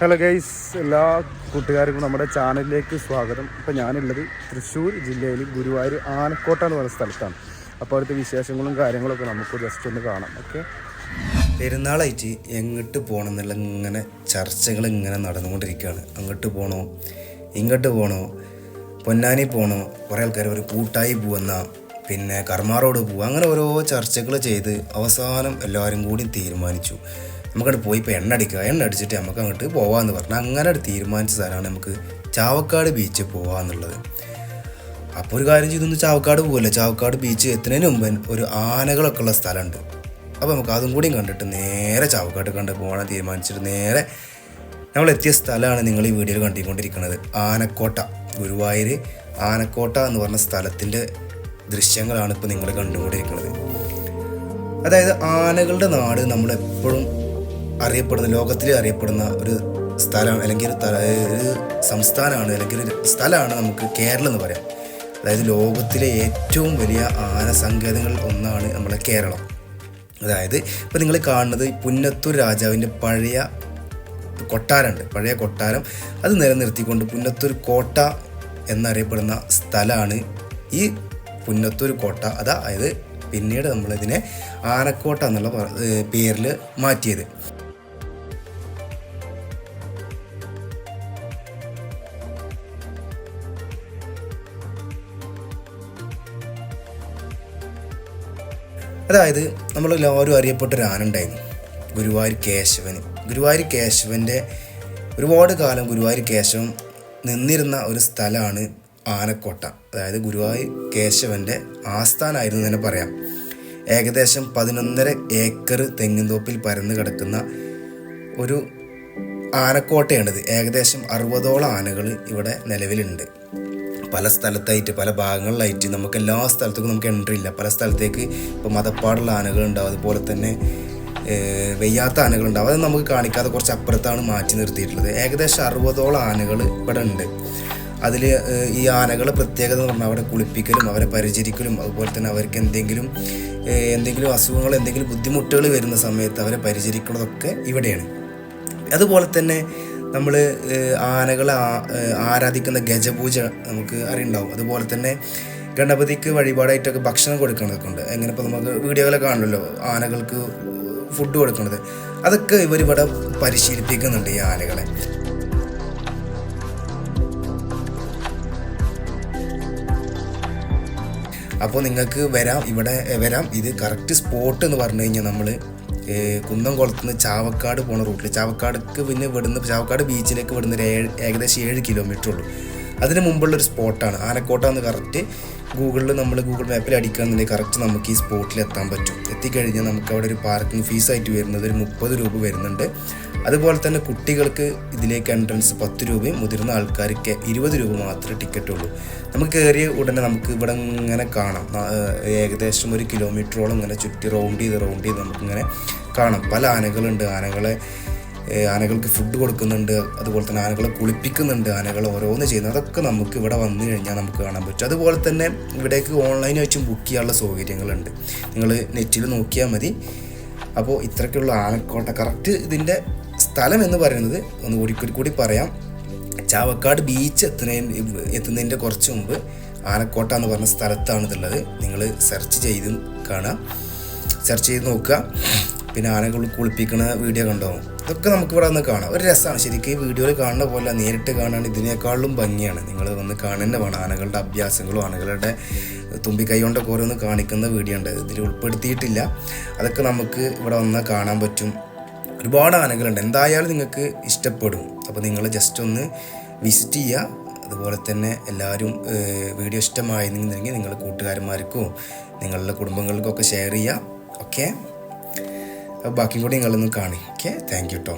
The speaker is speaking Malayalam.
ഹലോ ഗൈസ് എല്ലാ കൂട്ടുകാർക്കും നമ്മുടെ ചാനലിലേക്ക് സ്വാഗതം. ഇപ്പം ഞാനുള്ളത് തൃശ്ശൂർ ജില്ലയിൽ ഗുരുവായൂർ ആനക്കോട്ട എന്ന് പറയുന്ന സ്ഥലത്താണ്. അപ്പോൾ അവിടുത്തെ വിശേഷങ്ങളും കാര്യങ്ങളൊക്കെ നമുക്ക് ജസ്റ്റ് ഒന്ന് കാണാം. ഓക്കെ പെരുന്നാളായിട്ട് എങ്ങോട്ട് പോകണം എന്നുള്ള ഇങ്ങനെ ചർച്ചകൾ ഇങ്ങനെ നടന്നുകൊണ്ടിരിക്കുകയാണ്. അങ്ങോട്ട് പോകണോ ഇങ്ങോട്ട് പോകണോ പൊന്നാനി പോകണോ കുറേ ആൾക്കാർ ഒരു കൂട്ടായി പോവെന്ന. പിന്നെ കർമാറോട് പോവുക. അങ്ങനെ ഓരോ ചർച്ചകൾ ചെയ്ത് അവസാനം എല്ലാവരും കൂടി തീരുമാനിച്ചു. നമുക്കവിടെ പോയി ഇപ്പോൾ എണ്ണ അടിക്കുക എണ്ണ അടിച്ചിട്ട് നമുക്ക് അങ്ങോട്ട് പോകാമെന്ന് പറഞ്ഞാൽ അങ്ങനെ ഒരു തീരുമാനിച്ച സ്ഥലമാണ് നമുക്ക് ചാവക്കാട് ബീച്ച് പോകാമെന്നുള്ളത് അപ്പോൾ ഒരു കാര്യം ചെയ്തൊന്ന് ചാവക്കാട് പോകല്ലേ ചാവക്കാട് ബീച്ച് എത്തുന്നതിന് മുമ്പ് ഒരു ആനകളൊക്കെ ഉള്ള സ്ഥലമുണ്ട്. അപ്പോൾ നമുക്ക് അതും കൂടിയും കണ്ടിട്ട് നേരെ ചാവക്കാട് കണ്ട് പോകാൻ തീരുമാനിച്ചിട്ട് നേരെ നമ്മൾ എത്തിയ സ്ഥലമാണ് നിങ്ങൾ ഈ വീഡിയോയിൽ കണ്ടുകൊണ്ടിരിക്കുന്നത് ആനക്കോട്ട ഗുരുവായൂർ ആനക്കോട്ട എന്ന് പറഞ്ഞ സ്ഥലത്തിന്റെ ദൃശ്യങ്ങളാണ് ഇപ്പോൾ നിങ്ങൾ കണ്ടുകൊണ്ടിരിക്കുന്നത് അതായത് ആനകളുടെ നാട് നമ്മളെപ്പോഴും അറിയപ്പെടുന്ന ലോകത്തിലെ അറിയപ്പെടുന്ന ഒരു സ്ഥലമാണ് അല്ലെങ്കിൽ ഒരു സംസ്ഥാനമാണ് അല്ലെങ്കിൽ ഒരു സ്ഥലമാണ് നമുക്ക് കേരളം എന്ന് പറയാം. അതായത് ലോകത്തിലെ ഏറ്റവും വലിയ ആന സങ്കേതങ്ങളിൽ ഒന്നാണ് നമ്മളെ കേരളം. അതായത് ഇപ്പോൾ നിങ്ങൾ കാണുന്നത് പുന്നത്തൂർ രാജാവിന്റെ പഴയ കൊട്ടാരമുണ്ട്. പഴയ കൊട്ടാരം. അത് നിലനിർത്തിക്കൊണ്ട് പുന്നത്തൂർ കോട്ട എന്നറിയപ്പെടുന്ന സ്ഥലമാണ് ഈ പുന്നത്തൂർ കോട്ട. അതായത് പിന്നീട് നമ്മളിതിനെ ആനക്കോട്ട എന്നുള്ള പേരിൽ മാറ്റിയത്. അതായത് നമ്മളെല്ലാവരും അറിയപ്പെട്ട ഒരു ആനുണ്ടായിരുന്നു ഗുരുവായൂർ കേശവൻ ഗുരുവായൂർ കേശവന്റെ ഒരുപാട് കാലം ഗുരുവായൂർ കേശവൻ നിന്നിരുന്ന ഒരു സ്ഥലമാണ് ആനക്കോട്ട. അതായത് ഗുരുവായൂർ കേശവന്റെ ആസ്ഥാനമായിരുന്നു തന്നെ പറയാം. ഏകദേശം പതിനൊന്നര ഏക്കർ തെങ്ങിൻതോപ്പിൽ പരന്ന് കിടക്കുന്ന ഒരു ആനക്കോട്ടയാണിത്. ഏകദേശം അറുപതോളം ആനകൾ ഇവിടെ നിലവിലുണ്ട്. പല സ്ഥലത്തായിട്ട് പല ഭാഗങ്ങളിലായിട്ട് നമുക്ക് എല്ലാ സ്ഥലത്തേക്കും നമുക്ക് എൻട്രി ഇല്ല. പല സ്ഥലത്തേക്ക് ഇപ്പോൾ മതപ്പാടുള്ള ആനകളുണ്ടാവും അതുപോലെ തന്നെ വെയ്യാത്ത വെയ്യാത്ത ആനകളുണ്ടാവും അത് നമുക്ക് കാണിക്കാതെ കുറച്ച് അപ്പുറത്താണ് മാറ്റി നിർത്തിയിട്ടുള്ളത്. ഏകദേശം അറുപതോളം ആനകൾ ഇവിടെ ഉണ്ട്. അതിൽ ഈ ആനകളെ പ്രത്യേകത എന്ന് പറഞ്ഞാൽ അവരെ കുളിപ്പിക്കലും അവരെ പരിചരിക്കലും അതുപോലെ തന്നെ അവർക്ക് എന്തെങ്കിലും എന്തെങ്കിലും അസുഖങ്ങൾ എന്തെങ്കിലും ബുദ്ധിമുട്ടുകൾ വരുന്ന സമയത്ത് അവരെ പരിചരിക്കുന്നതൊക്കെ ഇവിടെയാണ്. അതുപോലെ തന്നെ നമ്മൾ ആനകളെ ആരാധിക്കുന്ന ഗജപൂജ നമുക്ക് അറിയുണ്ടാവും അതുപോലെ തന്നെ ഗണപതിക്ക് വഴിപാടായിട്ടൊക്കെ ഭക്ഷണം കൊടുക്കുന്നതൊക്കെ ഉണ്ട്. എങ്ങനെ ഇപ്പോൾ നമുക്ക് വീഡിയോകളൊക്കെ കാണുമല്ലോ ആനകൾക്ക് ഫുഡ് കൊടുക്കുന്നത് അതൊക്കെ ഇവരിവിടെ പരിശീലിപ്പിക്കുന്നുണ്ട് ഈ ആനകളെ. അപ്പോൾ നിങ്ങൾക്ക് വരാം ഇവിടെ വരാം. ഇത് കറക്റ്റ് സ്പോട്ട് എന്ന് പറഞ്ഞു കഴിഞ്ഞാൽ നമ്മൾ കുന്നംകുളത്ത് നിന്ന് ചാവക്കാട് പോണ റൂട്ടിൽ ചാവക്കാടക്ക് പിന്നെ ഇവിടുന്ന് ചാവക്കാട് ബീച്ചിലേക്ക് ഇവിടുന്ന് ഒരു ഏഴ് ഏകദേശം ഏഴ് കിലോമീറ്റർ ഉള്ളൂ. അതിന് മുമ്പുള്ള ഒരു സ്പോട്ടാണ്. ആനക്കോട്ട എന്ന് കറക്റ്റ് ഗൂഗിളിൽ നമ്മൾ ഗൂഗിൾ മാപ്പിൽ അടിക്കുകയാണെന്നുണ്ടെങ്കിൽ കറക്റ്റ് നമുക്ക് ഈ സ്പോട്ടിൽ എത്താൻ പറ്റും. എത്തിക്കഴിഞ്ഞാൽ നമുക്ക് അവിടെ ഒരു പാർക്കിംഗ് ഫീസായിട്ട് വരുന്നത് ഒരു മുപ്പത് രൂപ വരുന്നുണ്ട്. അതുപോലെ തന്നെ കുട്ടികൾക്ക് ഇതിലേക്ക് എൻട്രൻസ് പത്ത് രൂപയും മുതിർന്ന ആൾക്കാർക്ക് ഇരുപത് രൂപ മാത്രമേ ടിക്കറ്റ് ഉള്ളൂ. നമുക്ക് കയറിയ ഉടനെ നമുക്ക് ഇവിടെ ഇങ്ങനെ കാണാം. ഏകദേശം ഒരു കിലോമീറ്ററോളം ഇങ്ങനെ ചുറ്റി റൗണ്ട് ചെയ്ത് റൗണ്ട് ചെയ്ത് നമുക്കിങ്ങനെ കാണാം. പല ആനകളുണ്ട്. ആനകളെ ആനകൾക്ക് ഫുഡ് കൊടുക്കുന്നുണ്ട്. അതുപോലെ തന്നെ ആനകളെ കുളിപ്പിക്കുന്നുണ്ട്. ആനകളെ ഓരോന്ന് ചെയ്യുന്നത് അതൊക്കെ നമുക്ക് ഇവിടെ വന്നു കഴിഞ്ഞാൽ നമുക്ക് കാണാൻ പറ്റും. അതുപോലെ തന്നെ ഇവിടേക്ക് ഓൺലൈൻ വെച്ചും ബുക്ക് ചെയ്യാനുള്ള സൗകര്യങ്ങളുണ്ട്. നിങ്ങൾ നെറ്റിൽ നോക്കിയാൽ മതി. അപ്പോൾ ഇത്രയ്ക്കുള്ള ആനക്കോട്ട. കറക്റ്റ് ഇതിന്റെ സ്ഥലം എന്ന് പറയുന്നത് ഒന്ന് ഒരിക്കൽ കൂടി പറയാം. ചാവക്കാട് ബീച്ച് എത്തുന്നതിന് എത്തുന്നതിന്റെ കുറച്ച് മുമ്പ് ആനക്കോട്ട എന്ന് പറഞ്ഞ സ്ഥലത്താണ് ഇതുള്ളത്. നിങ്ങൾ സെർച്ച് ചെയ്ത് കാണാം. സെർച്ച് ചെയ്ത് നോക്കുക. പിന്നെ ആനകൾ കുളിപ്പിക്കുന്ന വീഡിയോ കണ്ടോ? ഇതൊക്കെ നമുക്ക് ഇവിടെ വന്ന് കാണാം. ഒരു രസമാണ്. ശരിക്കും ഈ വീഡിയോയിൽ കാണുന്ന പോലെ നേരിട്ട് കാണാൻ ഇതിനേക്കാളും ഭംഗിയാണ്. നിങ്ങൾ വന്ന് കാണുന്ന വേണം. ആനകളുടെ അഭ്യാസങ്ങളും ആനകളുടെ തുമ്പിക്കൈ കൊണ്ടൊക്കെ ഓരോന്ന് കാണിക്കുന്ന വീഡിയോ ഉണ്ട്. ഇതിൽ ഉൾപ്പെടുത്തിയിട്ടില്ല. അതൊക്കെ നമുക്ക് ഇവിടെ വന്നാൽ കാണാൻ പറ്റും. ഒരുപാട് ആനകളുണ്ട്. എന്തായാലും നിങ്ങൾക്ക് ഇഷ്ടപ്പെടും. അപ്പോൾ നിങ്ങൾ ജസ്റ്റ് ഒന്ന് വിസിറ്റ് ചെയ്യുക അതുപോലെ തന്നെ എല്ലാവരും വീഡിയോ ഇഷ്ടമായിരുന്നെങ്കിൽ നിങ്ങൾ കൂട്ടുകാരന്മാർക്കോ നിങ്ങളുടെ കുടുംബങ്ങൾക്കൊക്കെ ഷെയർ ചെയ്യുക ഓക്കെ അപ്പോൾ ബാക്കി കൂടി നിങ്ങളൊന്ന് കാണി. ഓക്കെ താങ്ക് യു കേട്ടോ